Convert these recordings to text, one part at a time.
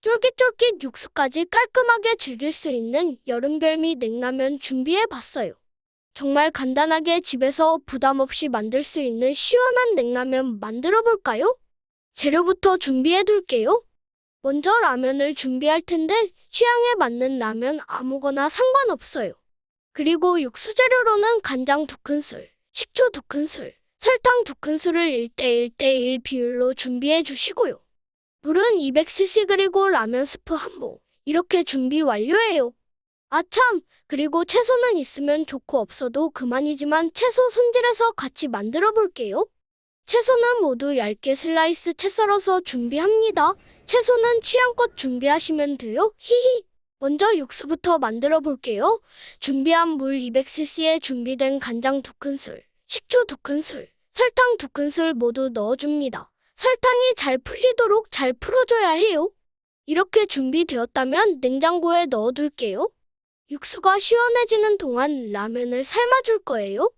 쫄깃쫄깃 육수까지 깔끔하게 즐길 수 있는 여름별미 냉라면 준비해봤어요. 정말 간단하게 집에서 부담 없이 만들 수 있는 시원한 냉라면 만들어 볼까요? 재료부터 준비해 둘게요. 먼저 라면을 준비할 텐데 취향에 맞는 라면 아무거나 상관없어요. 그리고 육수 재료로는 간장 2큰술, 식초 2큰술, 설탕 2큰술을 1대1대1 비율로 준비해 주시고요. 물은 200cc 그리고 라면 스프 한 봉. 이렇게 준비 완료해요. 아참, 그리고 채소는 있으면 좋고 없어도 그만이지만 채소 손질해서 같이 만들어 볼게요. 채소는 모두 얇게 슬라이스 채 썰어서 준비합니다. 채소는 취향껏 준비하시면 돼요. 히히. 먼저 육수부터 만들어 볼게요. 준비한 물 200cc에 준비된 간장 2큰술, 식초 2큰술, 설탕 2큰술 모두 넣어줍니다. 설탕이 잘 풀리도록 잘 풀어줘야 해요. 이렇게 준비되었다면 냉장고에 넣어둘게요. 육수가 시원해지는 동안 라면을 삶아줄 거예요.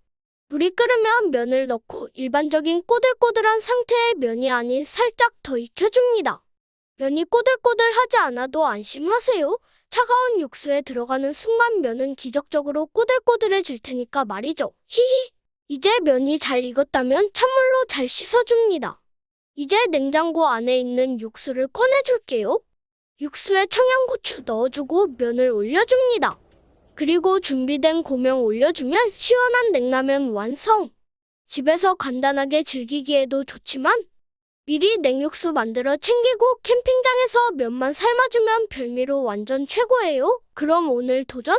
물이 끓으면 면을 넣고 일반적인 꼬들꼬들한 상태의 면이 아닌 살짝 더 익혀줍니다. 면이 꼬들꼬들하지 않아도 안심하세요. 차가운 육수에 들어가는 순간 면은 기적적으로 꼬들꼬들해질 테니까 말이죠. 히히. 이제 면이 잘 익었다면 찬물로 잘 씻어줍니다. 이제 냉장고 안에 있는 육수를 꺼내줄게요. 육수에 청양고추 넣어주고 면을 올려줍니다. 그리고 준비된 고명 올려주면 시원한 냉라면 완성! 집에서 간단하게 즐기기에도 좋지만 미리 냉육수 만들어 챙기고 캠핑장에서 면만 삶아주면 별미로 완전 최고예요. 그럼 오늘 도전